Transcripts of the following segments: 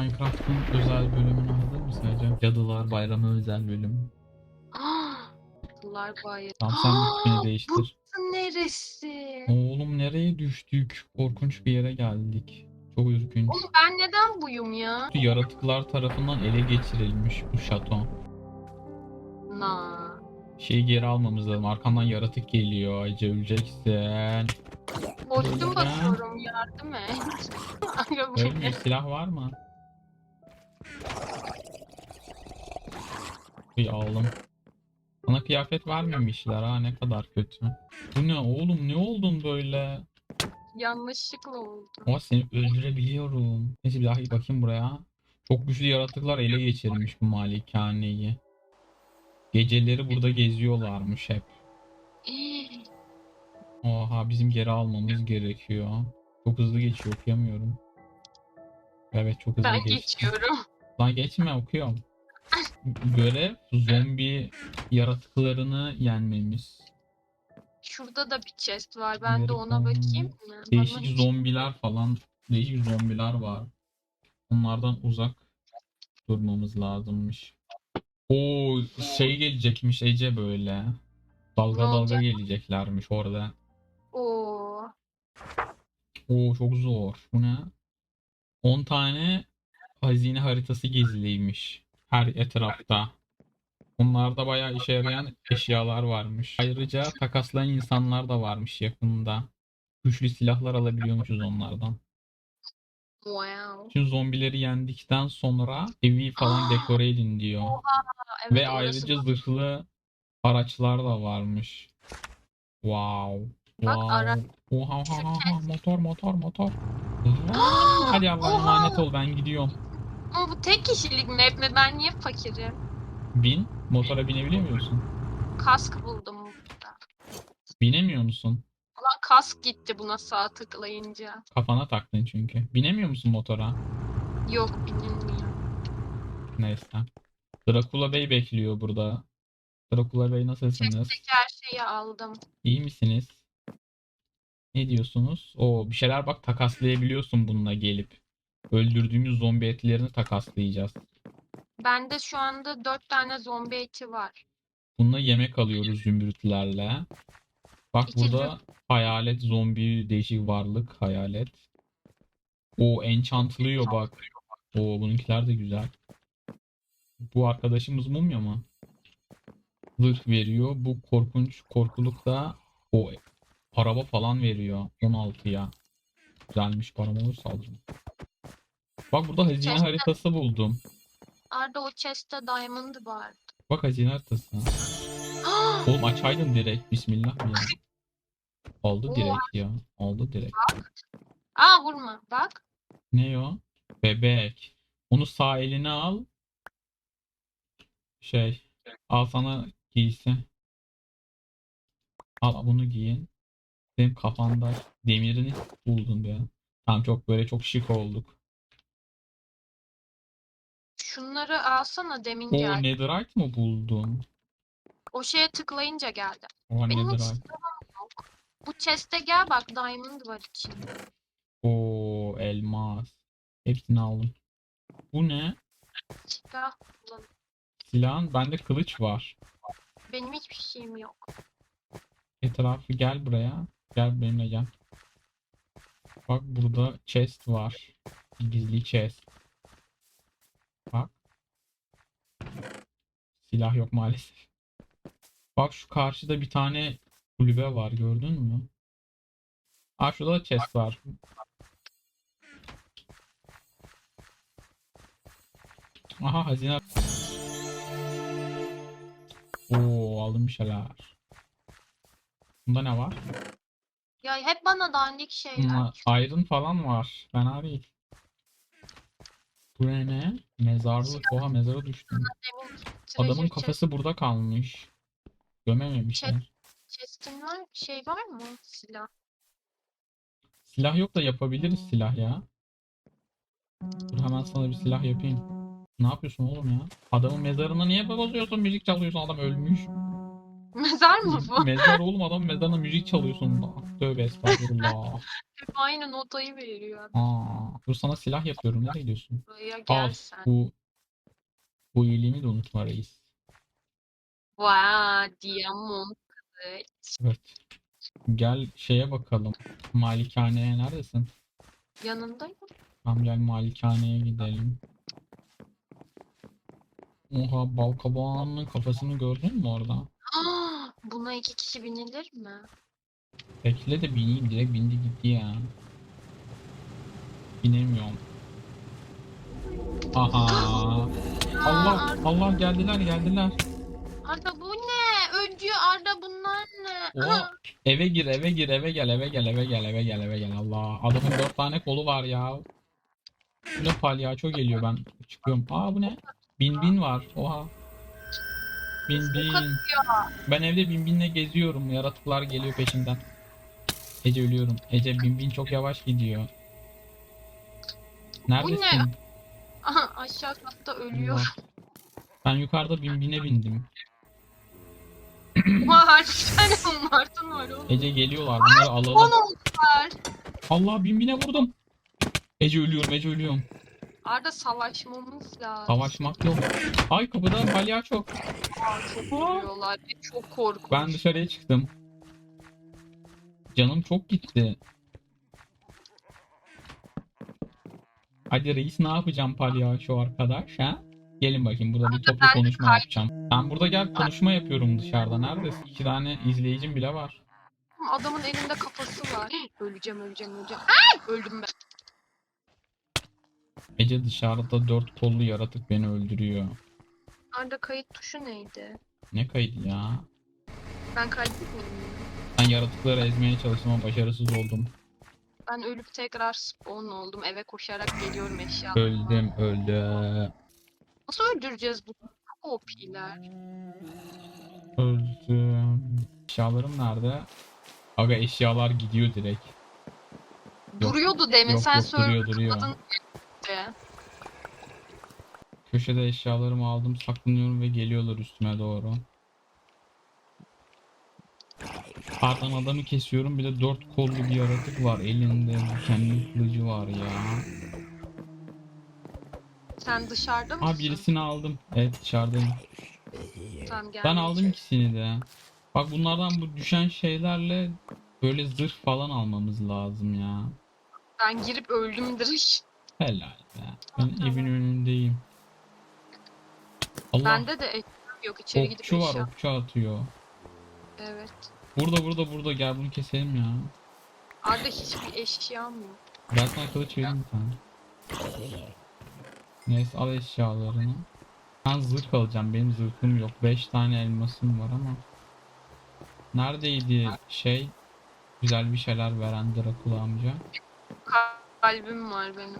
Minecraft'ın özel bölümünü hazır mısın Ece? Cadılar Bayramı özel bölüm. Yıllar bayır. Tamam sen ismini değiştir. Burası neresi? Oğlum nereye düştük? Korkunç bir yere geldik. Çok ürkünç. Oğlum ben neden buyum ya? Yaratıklar tarafından ele geçirilmiş bu şato. Na. Şeyi geri almamız lazım. Arkandan yaratık geliyor. Ece öleceksin. Boşluğum basıyorum yardım et. Bu ne? Silah var mı? Bir aldım. Sana kıyafet vermemişler ha ne kadar kötü. Bu ne oğlum ne oldun böyle? Yanlışlıkla oldu. Ama seni öldürebiliyorum. Neyse bir daha bakayım buraya. Çok güçlü yaratıklar ele geçirmiş bu malikaneyi. Geceleri burada geziyorlarmış hep. Oha bizim geri almamız gerekiyor. Çok hızlı geçiyor okuyamıyorum. Evet çok hızlı ben geçti. geçiyorum. Lan geçme okuyorum. Görev zombi yaratıklarını yenmemiz. Şurada da bir chest var. Ben de ona bakayım? Değişik Bana zombiler falan. Değişik zombiler var. Onlardan uzak durmamız lazımmış. O şey gelecekmiş Ece böyle. Dalga Ne dalga olacak? geleceklermiş orada. Oo. Oo çok zor. Bu ne? 10 tane hazine haritası geziliymiş. Her etrafta. Bunlarda bayağı işe yarayan eşyalar varmış. Ayrıca takaslayan insanlar da varmış yakında. Güçlü silahlar alabiliyormuşuz onlardan. Wow. Şimdi zombileri yendikten sonra evi falan dekore edin diyor. Evet, Ve ayrıca da- zırhlı araçlar da varmış. Wow. Bak, Wow. ara- Oha oha oha motor motor motor. Hadi Allah'a Oha! emanet ol ben gidiyorum. Ama bu tek kişilik map mi? Ben niye fakirim? Bin. Motora binebiliyor musun? Kask buldum burada. Binemiyor musun? Ulan kask gitti buna sağ tıklayınca. Kafana taktın çünkü. Binemiyor musun motora? Yok bilinmiyor. Neyse. Dracula Bey bekliyor burada. Dracula Bey nasılsınız? Chest'teki her şeyi aldım. İyi misiniz? Ne diyorsunuz? O bir şeyler bak takaslayabiliyorsun bununla gelip. Öldürdüğümüz zombi etlerini takaslayacağız. Bende şu anda dört tane zombi eti var. Bununla yemek alıyoruz zümrütlerle. Bak İki burada hayalet zombi değişik varlık hayalet. O enchantlıyor bak. O bununkiler de güzel. Bu arkadaşımız mumya mı? Zırh veriyor. Bu korkunç korkuluk da o araba falan veriyor 16'ya. Güzelmiş param olursa alırım. Bak burada hazine Chest'te- haritası buldum. Arda o chest'te diamond vardı. Bak hazine haritası. Oğlum açaydın direkt. Bismillah ya. Oo. direkt ya. Aldı direkt. Aa vurma bak. Ne o? Bebek. Onu sağ eline al. Şey. Al sana giysi. Al bunu giyin. Senin kafanda demirini buldun ya. Tamam çok böyle çok şık olduk. Şunları alsana demin O geldi. netherite mı buldun? O şeye tıklayınca geldi. O Benim hiç netherite. silahım yok. Bu chest'e gel bak diamond var içinde. O elmas. Hepsini aldım. Bu ne? Silah kullan. Silahın bende kılıç var. Benim hiçbir şeyim yok. Etrafı gel buraya. Gel benimle gel. Bak burada chest var. Gizli chest. Bak. Silah yok maalesef. Bak şu karşıda bir tane kulübe var gördün mü? Aa şurada da chest var. Aha hazine. Oo aldım bir şeyler. Bunda ne var? Ya hep bana dandik şeyler. Bunlar iron falan var. Fena değil. Bu ne? Mezarlık. Oha mezara düştüm. Adamın kafası burada kalmış. Gömememişler. chest'in var. Şey var mı? Silah. Silah yok da yapabiliriz silah ya. Dur hemen sana bir silah yapayım. Ne yapıyorsun oğlum ya? Adamın mezarına niye bozuyorsun? Müzik çalıyorsun adam ölmüş. Mezar mı bu? Mezar oğlum adam mezarına müzik çalıyorsun. Tövbe estağfurullah. Hep aynı notayı veriyor. Aa. Dur sana silah yapıyorum. Nereye gidiyorsun? Buraya Al. gel sen. Bu bu iyiliğimi de unutma reis. Vaa diamond kılıç. Evet. Gel şeye bakalım. Malikaneye neredesin? Yanındayım. Tamam gel malikaneye gidelim. Oha bal kabağının kafasını gördün mü orada? Aa, buna iki kişi binilir mi? Bekle de bineyim direkt bindi gitti ya. Binemiyorum. Aha. Allah Arda, Allah geldiler geldiler. Arda bu ne? Öncü Arda bunlar ne? Oha. Eve gir eve gir eve gel eve gel eve gel eve gel eve gel Allah. Adamın dört tane kolu var ya. Bu ne palyaço geliyor ben çıkıyorum. Aa bu ne? Bin bin var. Oha. Bin bin. Ben evde bin binle geziyorum. Yaratıklar geliyor peşimden. Ece ölüyorum. Ece bin bin çok yavaş gidiyor. Neredesin? Aha, aşağı katta ölüyor. Allah. Ben yukarıda bin bine bindim. Var bir tane Martın var oğlum. Ece geliyorlar. Bunları alalım. On oldular. Allah bin bine vurdum. Ece ölüyorum. Ece ölüyorum. Arda savaşmamız lazım. Savaşmak yok. Ay kapıda palyaço. Aa, çok vuruyorlar. ve Çok korkunç. Ben dışarıya çıktım. Canım çok gitti. Hadi reis ne yapacağım palyaço arkadaş ha? Gelin bakayım burada bir toplu konuşma yapacağım. Ben burada gel konuşma yapıyorum dışarıda. Neredesin? İki tane izleyicim bile var. Adamın elinde kafası var. Öleceğim öleceğim öleceğim. Ay! Öldüm ben. Ece dışarıda dört kollu yaratık beni öldürüyor. Arda kayıt tuşu neydi? Ne kaydı ya? Ben kaydetmeyeyim mi? Ben yaratıkları ezmeye çalıştım ama başarısız oldum. Ben ölüp tekrar spawn oldum. Eve koşarak geliyorum eşya. Öldüm öldüm. Nasıl öldüreceğiz bu OP'ler? Öldüm. Eşyalarım nerede? Aga eşyalar gidiyor direkt. Yok. Duruyordu demin. Yok Sen yok duruyor duruyor. de. Köşede eşyalarımı aldım saklanıyorum ve geliyorlar üstüme doğru. Ardından adamı kesiyorum bir de dört kollu bir yaratık var elinde dikenli kılıcı var ya. Sen dışarıda mısın? Ha birisini aldım. Evet dışarıdayım. Tamam, Ben aldım ikisini de. Bak bunlardan bu düşen şeylerle böyle zırh falan almamız lazım ya. Ben girip öldüm direkt. Helal be. Ben evin önündeyim. Allah Bende de eşya yok. İçeri gidip okçu var eşya. okçu atıyor. Evet. Burada burada burada gel bunu keselim ya. Arda hiçbir eşyam yok. Ben sana kılıç vereyim bir tane. Neyse al eşyalarını. Ben zırh alacağım. Benim zırhım yok. 5 tane elmasım var ama. Neredeydi şey? Güzel bir şeyler veren Drakula amca. Kalbim var benim.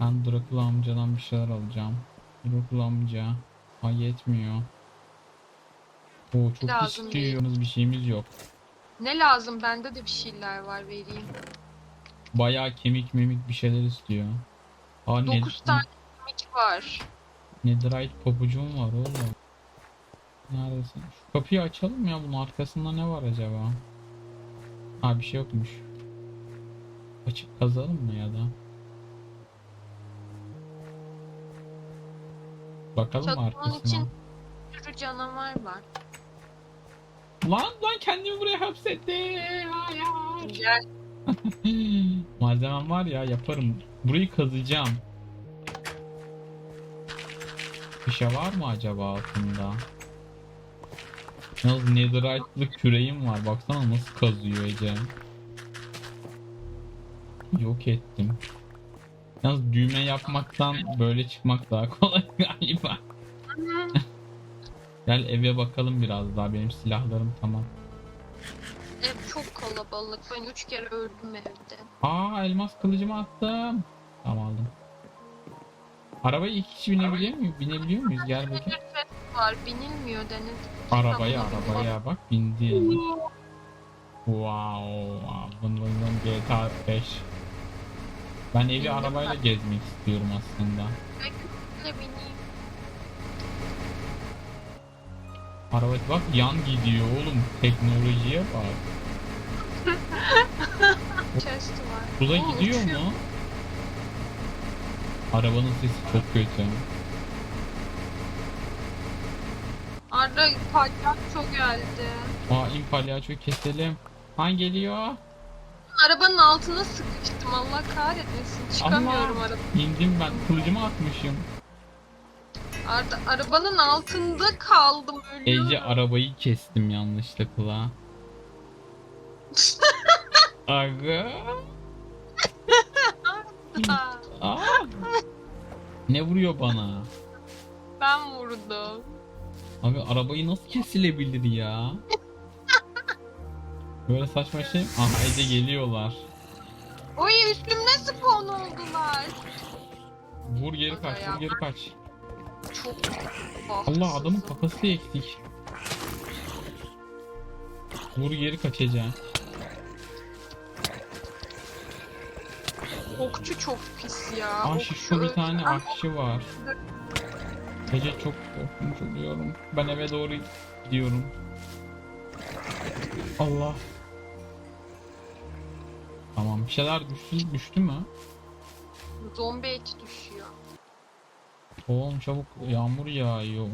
Ben Drakula amcadan bir şeyler alacağım. Drakula amca. Ay yetmiyor. Oo çok Lazım değil. istiyoruz bir şeyimiz yok. Ne lazım? Bende de bir şeyler var vereyim. Bayağı kemik memik bir şeyler istiyor. Aa, ne, 9 tane kemik var. Netherite pabucum var oğlum. Neredesin? Şu kapıyı açalım ya bunun arkasında ne var acaba? Ha bir şey yokmuş. Açıp kazalım mı ya da? Bakalım mı Çatının arkasına? için- Bir sürü canavar var. Lan lan kendimi buraya hapsetti. Hayır. Gel. Malzemem var ya yaparım. Burayı kazacağım. Bir şey var mı acaba altında? Yalnız netherite'lı küreğim var. Baksana nasıl kazıyor Ece. Yok ettim. Yalnız düğme yapmaktan böyle çıkmak daha kolay galiba. Gel eve bakalım biraz daha. Benim silahlarım tamam. Ev çok kalabalık. Ben 3 kere öldüm evde. Aa elmas kılıcımı attım. Tamam aldım. Arabaya iki kişi binebiliyor muyuz? Binebiliyor muyuz? Gel bakayım. Var binilmiyor denedim. Arabaya arabaya bak bindi. Wow. Vın vın GTA 5. Ben evi Bindim arabayla gezmek istiyorum aslında. Bineyim? Araba bak yan gidiyor oğlum. Teknolojiye bak. Chest var. Oo, gidiyor uçuyor. mu? Arabanın sesi çok kötü. Arda palyaço geldi. Aa in palyaçoyu keselim. Han geliyor. Arabanın altına sıkıştım. Allah kahretmesin. Çıkamıyorum Allah. araba. İndim ben. Kılıcımı atmışım. Arda arabanın altında kaldım. Ölüyorum. Ece arabayı kestim yanlışlıkla. Aga. Aa. Ne vuruyor bana? ben vurdum. Abi arabayı nasıl kesilebilir ya? Böyle saçma şey. Aha Ece geliyorlar. Oy üstümde spawn oldular. Vur geri kaç, vur geri kaç. Çok Allah adamın kafası eksik. Vur geri kaç Ece. Okçu çok pis ya. Ah Okçu şu bir tane ahçı var. Ece çok korkunç oluyorum. Ben eve doğru gidiyorum. Allah. Tamam bir şeyler düştü, düştü mü? Zombi eti düşüyor. Oğlum çabuk yağmur yağıyor.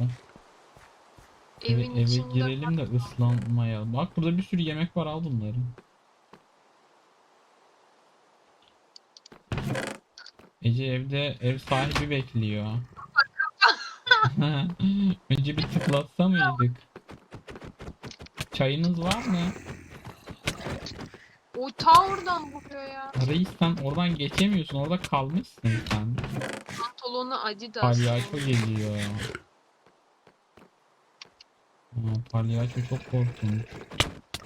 Eve, Evin eve içinde girelim de ıslanmayalım. Bak burada bir sürü yemek var al bunları. Ece evde ev sahibi bekliyor. Önce bir tıklatsa mıydık? Çayınız var mı? O ta oradan vuruyor ya. Reis sen oradan geçemiyorsun. Orada kalmışsın sen. Pantolonu Adidas. Palyaço geliyor. Aa, palyaço çok korkunç.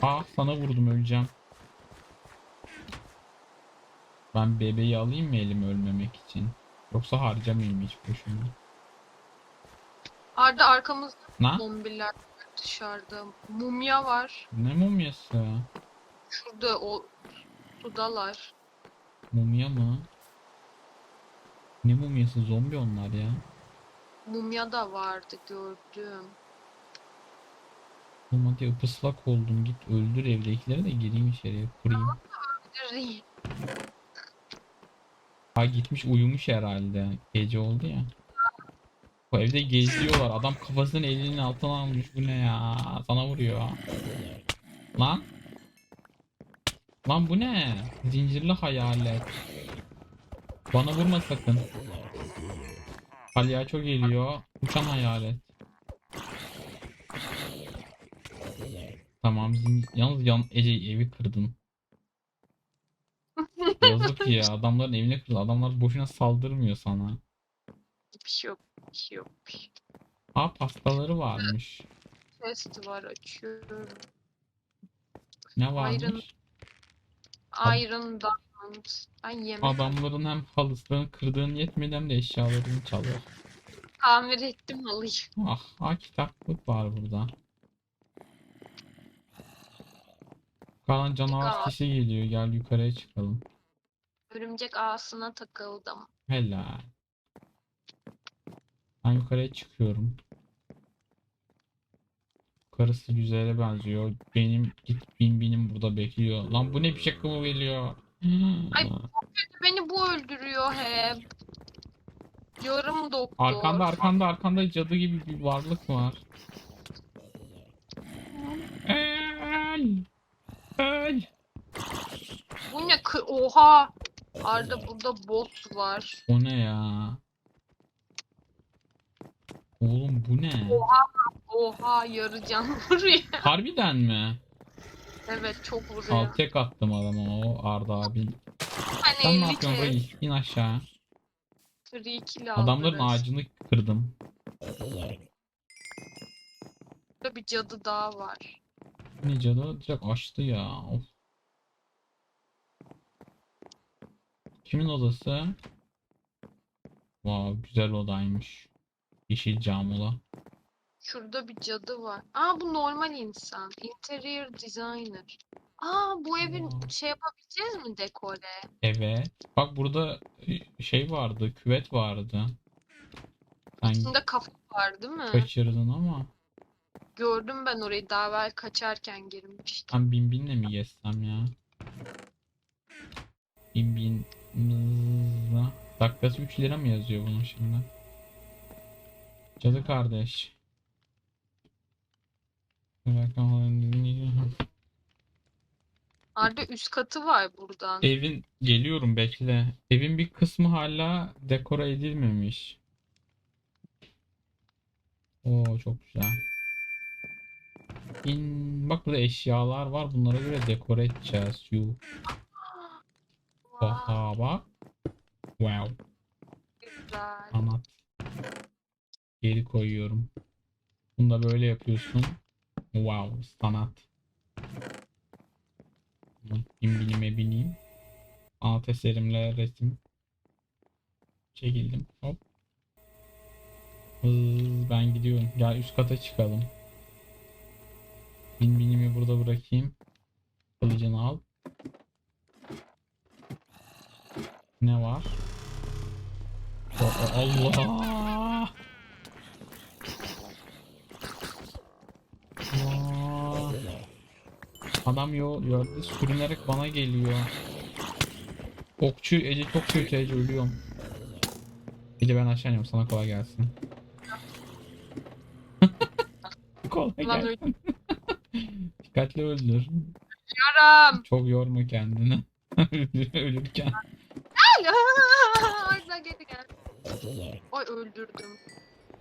Ah sana vurdum öleceğim. Ben bebeği alayım mı elime ölmemek için? Yoksa harcamayayım hiç boşuna. Arda arkamızda Ne? zombiler dışarıda. Mumya var. Ne mumyası? Şurada o sudalar. Mumya mı? Ne mumyası? Zombi onlar ya. Mumya da vardı gördüm. Oğlum hadi ıpıslak oldun git öldür evdekileri de gireyim içeriye kurayım. Ha gitmiş uyumuş herhalde. Gece oldu ya. Bu evde geziyorlar. Adam kafasını elinin altına almış. Bu ne ya? Sana vuruyor. Lan. Lan bu ne? Zincirli hayalet. Bana vurma sakın. Palyaço geliyor. Uçan hayalet. Tamam. zin- Yalnız yan Ece evi kırdın. Yazık ya. Adamların evine kırdı. Adamlar boşuna saldırmıyor sana. Bir şey yok. Bir şey yok. bir şey. Ha pastaları varmış. Chest var açıyorum. Ne varmış? Iron- Iron Diamond. Ben yemek Adamların hem halısını kırdığın yetmedi hem de eşyalarını çalıyor. tamir ettim alayım. Ah, ah kitaplık var burada. Kalan canavar Aa. kişi geliyor. Gel yukarıya çıkalım. Örümcek ağasına takıldım. Helal. Ben yukarıya çıkıyorum. Karısı güzele benziyor. Benim git bin binim burada bekliyor. Lan bu ne bir şaka mı geliyor? Ay. Beni bu öldürüyor hep. Yarım doktor. Arkanda arkanda arkanda cadı gibi bir varlık var. Öl! Öl! Bu ne? kı- Oha! Arda burada boss var. O ne ya? Oğlum bu ne? Oha yarı can vuruyor. Harbiden mi? Evet çok vuruyor. Al tek attım adama o Arda abi. Hani Sen ne 50 yapıyorsun reis? İn aşağı. free kill Adamların ağacını kırdım. Burada bir cadı daha var. Ne cadı direkt açtı ya. Of. Kimin odası? Wow, güzel odaymış. Yeşil cam oda. Şurada bir cadı var. Aa bu normal insan. Interior designer. Aa bu evin şey yapabileceğiz mi dekore? Evet. Bak burada e, şey vardı, küvet vardı. Sen İçinde kafa var değil mi? kaçırdın ama Gördüm ben orayı daha evvel kaçarken girmiştim. ben bin binle mi gezsem ya? Bin bin. Dakikası 3 lira mı yazıyor bunun şimdi? Cadı kardeş. Arda üst katı var buradan. Evin geliyorum bekle. Evin bir kısmı hala dekora edilmemiş. Oo çok güzel. İn, bak burada eşyalar var. Bunlara göre dekore edeceğiz. Yuh. Aha bak. Wow. güzel. Anlat. Geri koyuyorum. Bunu da böyle yapıyorsun. Wow. Sanat. Bin bilime bineyim. Sanat eserimle resim. Çekildim. Hop. Hız, ben gidiyorum. Gel üst kata çıkalım. Bin binimi burada bırakayım. Kılıcını al. Ne var? Allah! Adam yo yerde sürünerek bana geliyor. Okçu Ece çok kötü Ece ölüyorum. Ece ben aşağı iniyorum sana kolay gelsin. kolay gelsin. Dikkatli öldür. Yaram. Çok yorma kendini. Ölürken. Arda geri gel. Oy öldürdüm.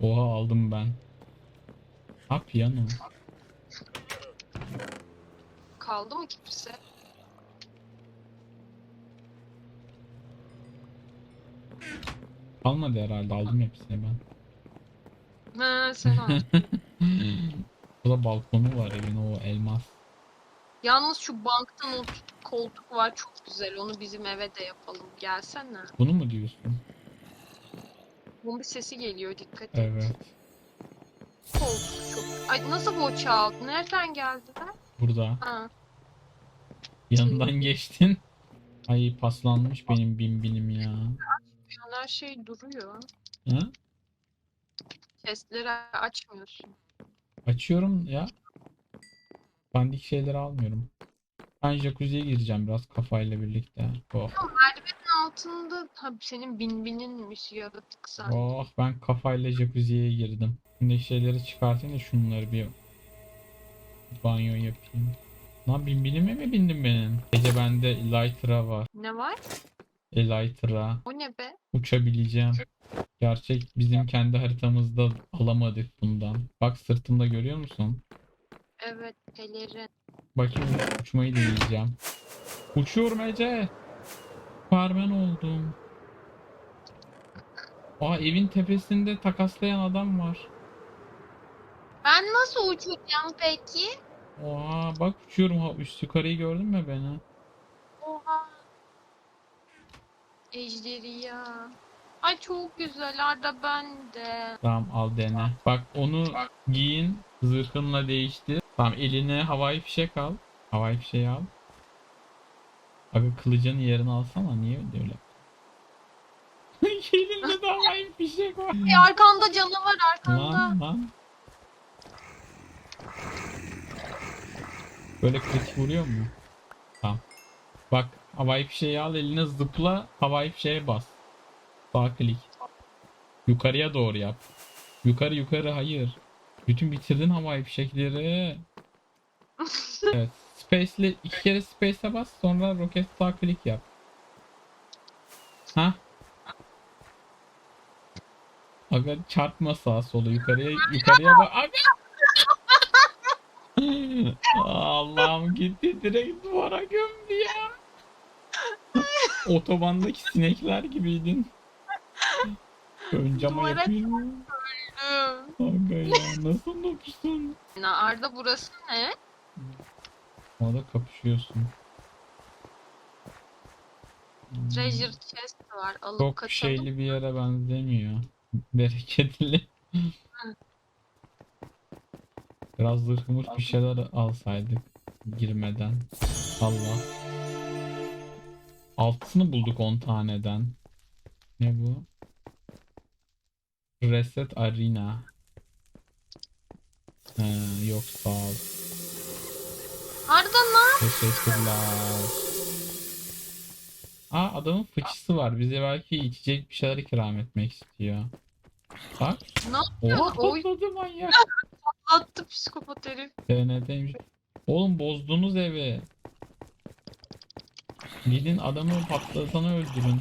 Oha aldım ben. Ha piyano. Kaldı mı kimse? Kalmadı herhalde aldım hepsini ben. Ha sen al. Burada balkonu var evin o elmas. Yalnız şu banktan o koltuk var çok güzel. Onu bizim eve de yapalım. Gelsene. Bunu mu diyorsun? Bunun bir sesi geliyor dikkat et. Evet. Koltuk çok. Ay nasıl bu çaldı? Nereden geldiler? Burada. Ha. Yanından geçtin. Ay paslanmış benim bin binim ya. Yani her şey duruyor. Ha? Testleri açmıyorsun. Açıyorum ya. Bandik şeyleri almıyorum. Ben jacuzziye gireceğim biraz kafayla birlikte. Oh. Merdivenin altında tabii senin bin bininmiş yaratık sen. Oh ben kafayla jacuzziye girdim. Şimdi şeyleri çıkartayım da şunları bir banyo yapayım. Lan bin binime mi bindim benim? Gece bende Elytra var. Ne var? Elytra. O ne be? Uçabileceğim. Gerçek bizim kendi haritamızda alamadık bundan. Bak sırtımda görüyor musun? Evet pelerin. Bakayım uçmayı deneyeceğim. Uçuyorum Ece. Süpermen oldum. Aa evin tepesinde takaslayan adam var. Ben nasıl uçacağım peki? Oha bak uçuyorum ha üst yukarıyı gördün mü beni? Oha. Ejderha. Ay çok güzel Arda ben de. Tamam al dene. Bak onu giyin zırhınla değiştir. Tamam eline havai fişek al. Havai fişeği al. Abi kılıcın yerini alsana niye öyle? Elinde de havai fişek var. Ay, arkanda canavar arkanda. Lan lan. Böyle kritik vuruyor mu? Tamam. Bak havai fişeği al eline zıpla havai fişeğe bas. Sağ klik. Yukarıya doğru yap. Yukarı yukarı hayır. Bütün bitirdin havai fişekleri. Evet. Space'le iki kere space'e bas sonra roket sağ klik yap. Ha? Aga çarpma sağa sola yukarıya yukarıya bak. Aga! Allah'ım gitti direkt duvara gömdü ya. Otobandaki sinekler gibiydin. Ön cama Duvara yapıyorum. Aga ya nasıl noksun? Na, Arda burası ne? Orada kapışıyorsun. Hmm, Treasure chest var. Alıp Çok kaçalım. şeyli bir yere benzemiyor. Bereketli. Biraz zırhımız bir şeyler alsaydık girmeden. Allah. Altısını bulduk 10 taneden. Ne bu? Reset Arena. He, yok sağ ol. Arda ne Teşekkürler. Aa adamın fıçısı var. Bize belki içecek bir şeyler ikram etmek istiyor. Bak. Ne Oha yapıyorsun? Oy patladı manyak. Attı psikopat herif. TNT'ymiş. Oğlum bozdunuz evi. Gidin adamı patlatanı öldürün.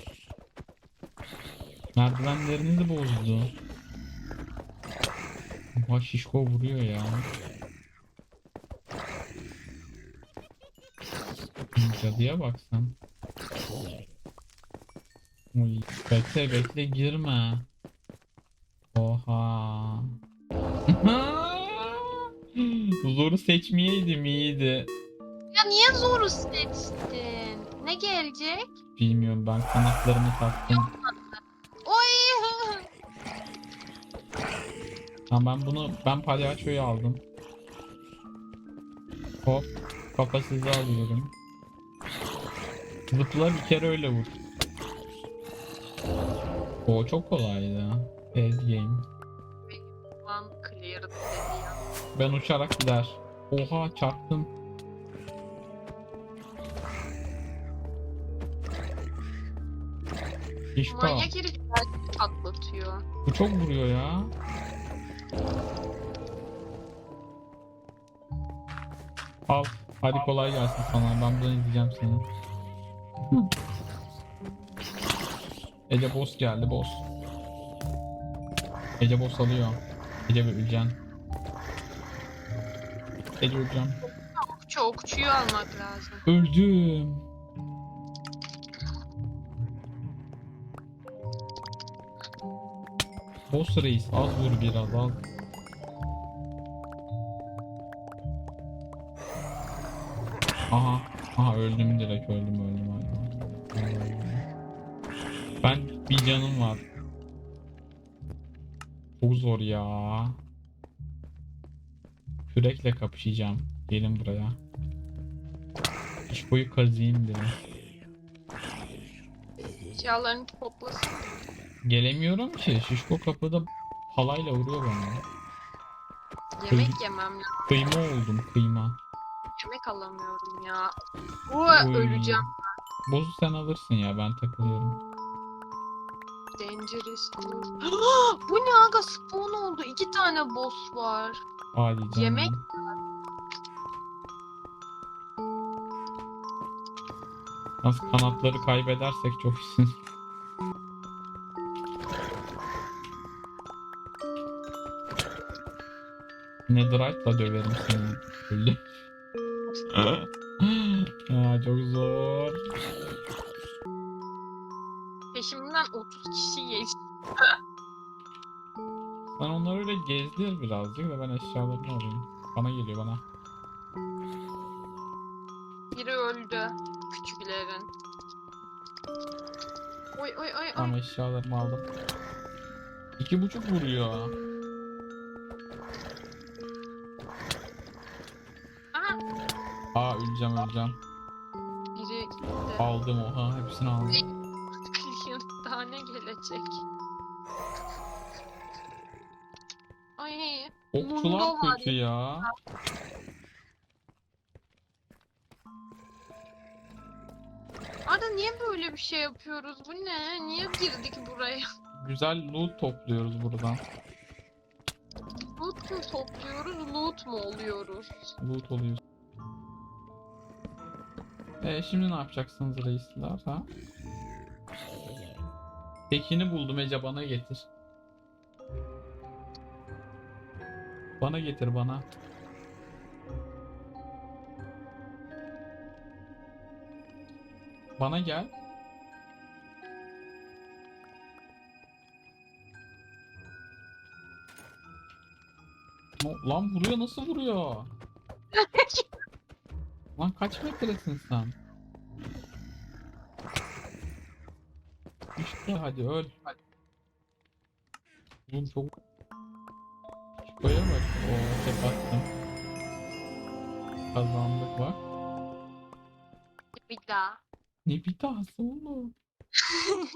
Merdivenlerini de bozdu. Oha şişko vuruyor ya. Cadıya baksan. Uy, bekle bekle girme. Oha. Zoru seçmeyeydim iyiydi. Ya niye zoru seçtin? Ne gelecek? Bilmiyorum ben kanatlarını taktım. Oy! Tamam ben bunu ben palyaçoyu aldım. Hop kafasızı alıyorum. Zıpla bir kere öyle vur. O çok kolaydı. Bad game. Ben uçarak gider. Oha çarptım. İşte Manyak herif patlatıyor. bu çok vuruyor ya. Al. Hadi kolay gelsin sana. Ben bunu izleyeceğim seni. Ece boss geldi boss. Ece boss alıyor. Ece bir öleceksin. Ece öleceğim. Okçu okçuyu almak lazım. Öldüm. Boss reis az vur biraz az. Aha. Aha öldüm direkt öldüm öldüm. öldüm. Ben bir canım var. Çok zor ya. Kürekle kapışacağım. Gelin buraya. İş boyu kazıyım dedim. Eşyalarını toplasın. Gelemiyorum ki. Şişko kapıda halayla vuruyor bana. Yemek yemem lazım. Kıyma oldum kıyma. Yemek alamıyorum ya. Uy, Oy. öleceğim. Bozu sen alırsın ya ben takılıyorum. Dangerous. Bu ne aga spawn oldu. İki tane boss var. Hadi canım. Yemek- Nasıl kanatları kaybedersek çok iyisin. Netherite'la döverim seni. Öldü. Aa, çok zor. Peşimden 30 kişi geçti. Gezdir birazcık da ben eşyalarını alayım. Bana geliyor bana. Biri öldü. Küçüklerin. Oy oy oy oy. Tamam eşyalarımı aldım. İki buçuk vuruyor. Aa, Aa öleceğim öleceğim. biri gitti. Aldım oha hepsini aldım. Clear daha ne gelecek? Okçular var kötü ya. Arda niye böyle bir şey yapıyoruz? Bu ne? Niye girdik buraya? Güzel loot topluyoruz buradan. Loot mu topluyoruz, loot mu oluyoruz? Loot oluyor. E şimdi ne yapacaksınız reisler ha? Tekini buldum Ece bana getir. Bana getir bana. Bana gel. Lan vuruyor nasıl vuruyor? Lan kaç metresin sen? İşte hadi öl. Hadi. Oğlum çok... Şuraya bak. Oo tek attım. Kazandık bak. Bir daha. Ne bir dahası oğlum?